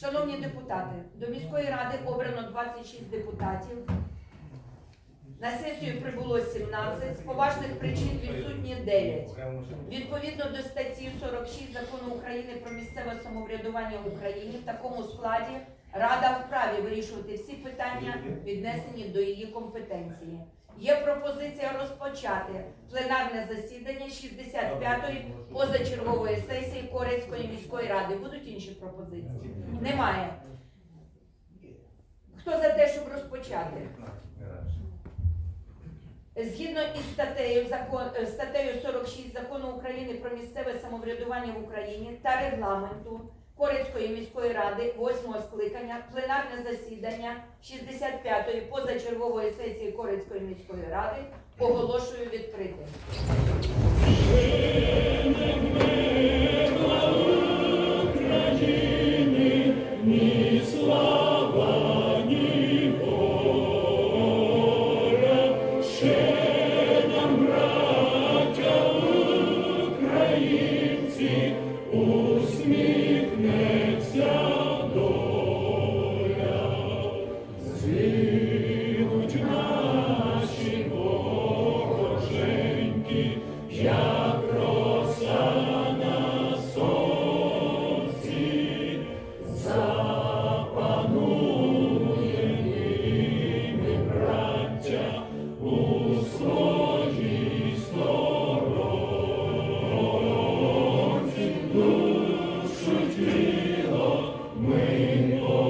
Шановні депутати, до міської ради обрано 26 депутатів. На сесію прибуло 17, з поважних причин відсутні 9. Відповідно до статті 46 закону України про місцеве самоврядування в Україні в такому складі Рада вправі вирішувати всі питання, віднесені до її компетенції. Є пропозиція розпочати пленарне засідання 65-ї позачергової сесії Корецької міської ради. Будуть інші пропозиції? Немає. Хто за те, щоб розпочати? Згідно із статтею, закон, статтею 46 закону України про місцеве самоврядування в Україні та регламенту Корецької міської ради 8 скликання пленарне засідання 65-ї позачергової сесії Корецької міської ради оголошую відкритим. Amen.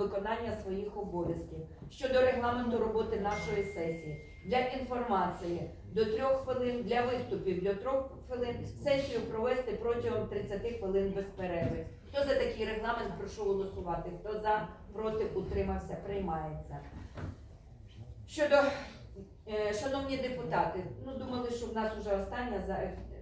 Виконання своїх обов'язків щодо регламенту роботи нашої сесії. Для інформації до трьох хвилин, для виступів до трьох хвилин, сесію провести протягом 30 хвилин без перерви. Хто за такий регламент, прошу голосувати. Хто за, проти, утримався, приймається. Щодо Е, Шановні депутати, ну думали, що в нас вже остання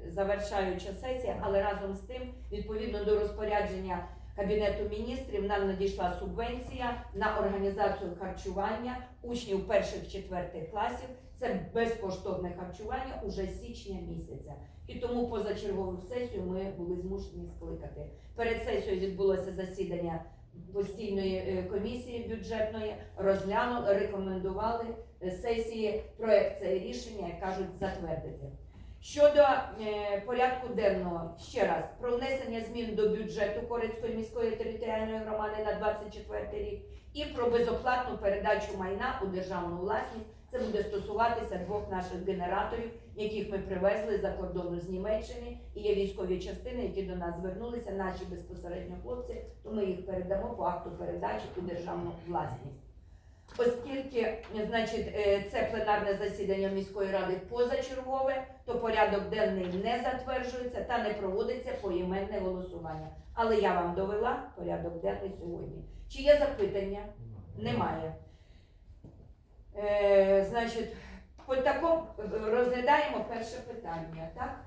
завершаюча сесія, але разом з тим, відповідно до розпорядження Кабінету міністрів, нам надійшла субвенція на організацію харчування учнів перших четвертих класів. Це безкоштовне харчування уже з січня місяця. І тому позачергову сесію ми були змушені скликати. Перед сесією відбулося засідання постійної е, комісії бюджетної, розглянули, рекомендували е, сесії проект це рішення, як кажуть, затвердити. Щодо е, порядку денного, ще раз, про внесення змін до бюджету Корецької міської територіальної громади на 24 рік і про безоплатну передачу майна у державну власність. Це буде стосуватися двох наших генераторів, яких ми привезли за кордону з Німеччини. І є військові частини, які до нас звернулися, наші безпосередньо хлопці, то ми їх передамо по акту передачі у державну власність. Оскільки значить, е, це пленарне засідання міської ради позачергове, то порядок денний не затверджується та не проводиться поіменне голосування. Але я вам довела порядок денний сьогодні. Чи є запитання? Немає. Е, значить, по такому розглядаємо перше питання, так?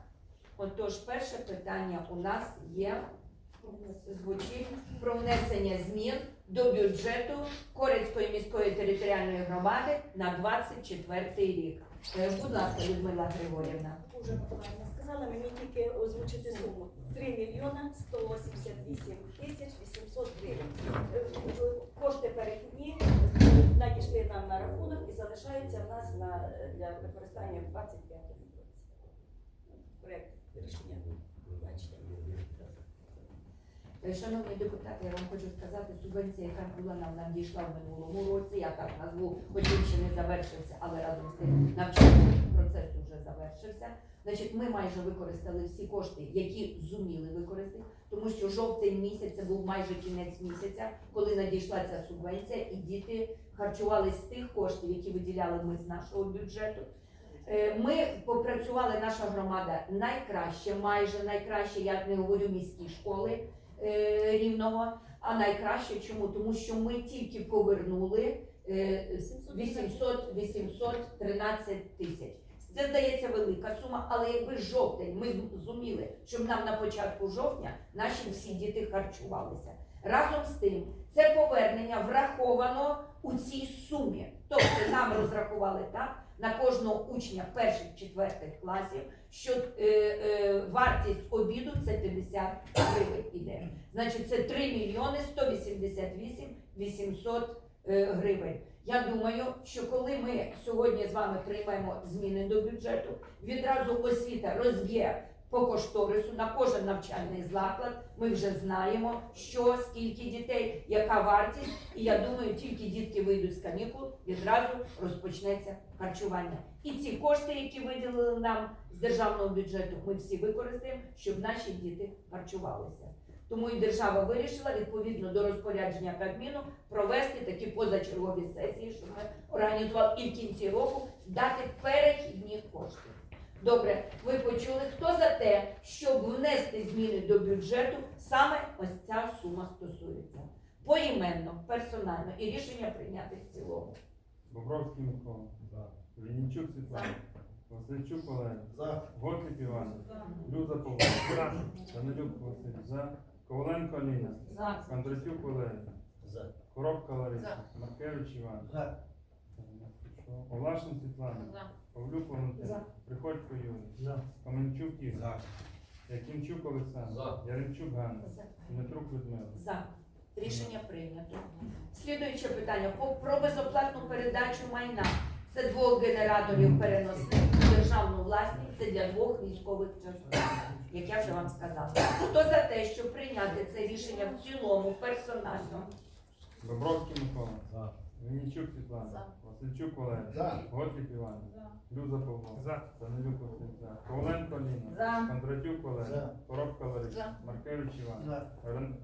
Отож, перше питання у нас є звучить про внесення змін до бюджету Корецької міської територіальної громади на 24 рік. Е, Будь ласка, Людмила Григорівна. Уже Миколаївна сказала мені тільки озвучити суму 3 мільйона 188 тисяч 800 гривень. Е, Кошти перехідні надійшли нам на рахунок і залишаються в нас на, для використання в 25 році. Проект рішення. Бачите. Е, Шановні депутати, я вам хочу сказати, субвенція, яка була нам надійшла в минулому році, я так назву, хоч він ще не завершився, але разом з тим навчальний процес вже завершився. Значить, ми майже використали всі кошти, які зуміли використати, тому що жовтень місяць це був майже кінець місяця, коли надійшла ця субвенція, і діти харчувались з тих коштів, які виділяли ми з нашого бюджету. Е, Ми попрацювали, наша громада найкраще, майже найкраще, я не говорю міські школи рівного, а найкраще чому? Тому що ми тільки повернули е, 800, 813 тисяч. Це здається велика сума, але якби жовтень ми зуміли, щоб нам на початку жовтня наші всі діти харчувалися. Разом з тим, це повернення враховано у цій сумі. Тобто нам розрахували так на кожного учня перших четвертих класів, що е, е, вартість обіду це 50 гривень іде. Значить, це 3 мільйони 188 800 е, гривень. Я думаю, що коли ми сьогодні з вами приймемо зміни до бюджету, відразу освіта розб'є по кошторису на кожен навчальний заклад. Ми вже знаємо, що скільки дітей, яка вартість, і я думаю, тільки дітки вийдуть з канікул, відразу розпочнеться харчування. І ці кошти, які виділили нам з державного бюджету, ми всі використаємо, щоб наші діти харчувалися. Тому і держава вирішила відповідно до розпорядження Кабміну провести такі позачергові сесії, щоб ми організували і в кінці року дати перехідні кошти. Добре, ви почули, хто за те, щоб внести зміни до бюджету, саме ось ця сума стосується. Поіменно, персонально і рішення прийняти в цілому. Бобровський Микола. Лінічук Світлана. Васильчук Олег. За. Готліп Іван. Люза Павло. Данилюк Василь. За. Коваленко Аліна. За. Кондратюк Валерій. За. Коробка Лариса. Маркевич Іван. За. Олашин Світлана. Павлюк Валентин. За. Приходько Юрій. За. Каменчук Ігор. За. Якимчук Олександр. За. Яремчук Ганна. За. Дмитрук Людмила. За. Рішення прийнято. Слідуюче питання По- про безоплатну передачу майна. Це двох генераторів переносних у державну власність. Це для двох військових частин, як я вже вам сказала. Хто за те, щоб прийняти це рішення в цілому, персонально? Бобровський Микола. За. Вінничук Світлана. За. Васильчук Олег. За. Готліп Іван. Люза Павло. За. Данилюк Василь. За. Коваленко Аліна. За. Кондратюк Олег. За. Коробка Лариса. За. Маркевич Іван. За. Рен-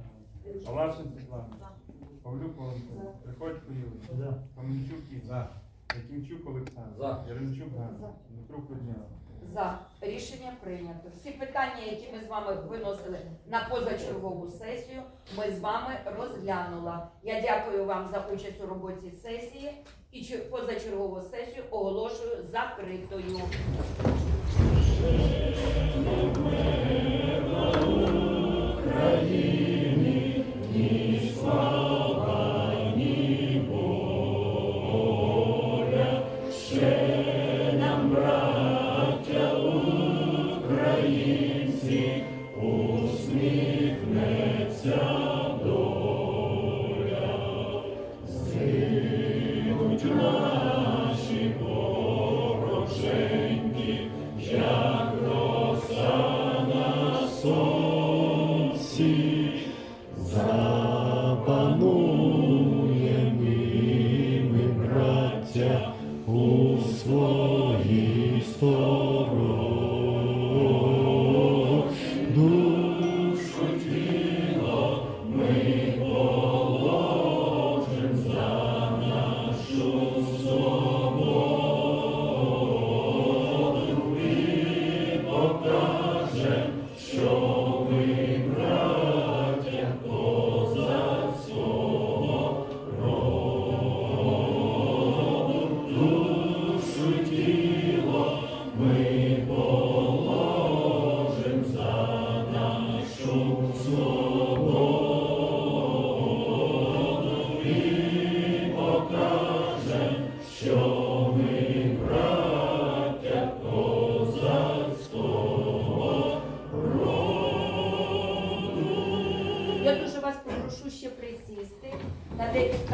Алашин Світлана. Павлюк Валентин. Приходько Юрій. За. Каменчук Ігор. За. Якимчук Олександр. За. Яремчук Ганна. За. Дмитрук Людмила. За. Рішення прийнято. Всі питання, які ми з вами виносили на позачергову сесію, ми з вами розглянула. Я дякую вам за участь у роботі сесії і чер- позачергову сесію оголошую закритою. Lord. Amen. Роду. Я дуже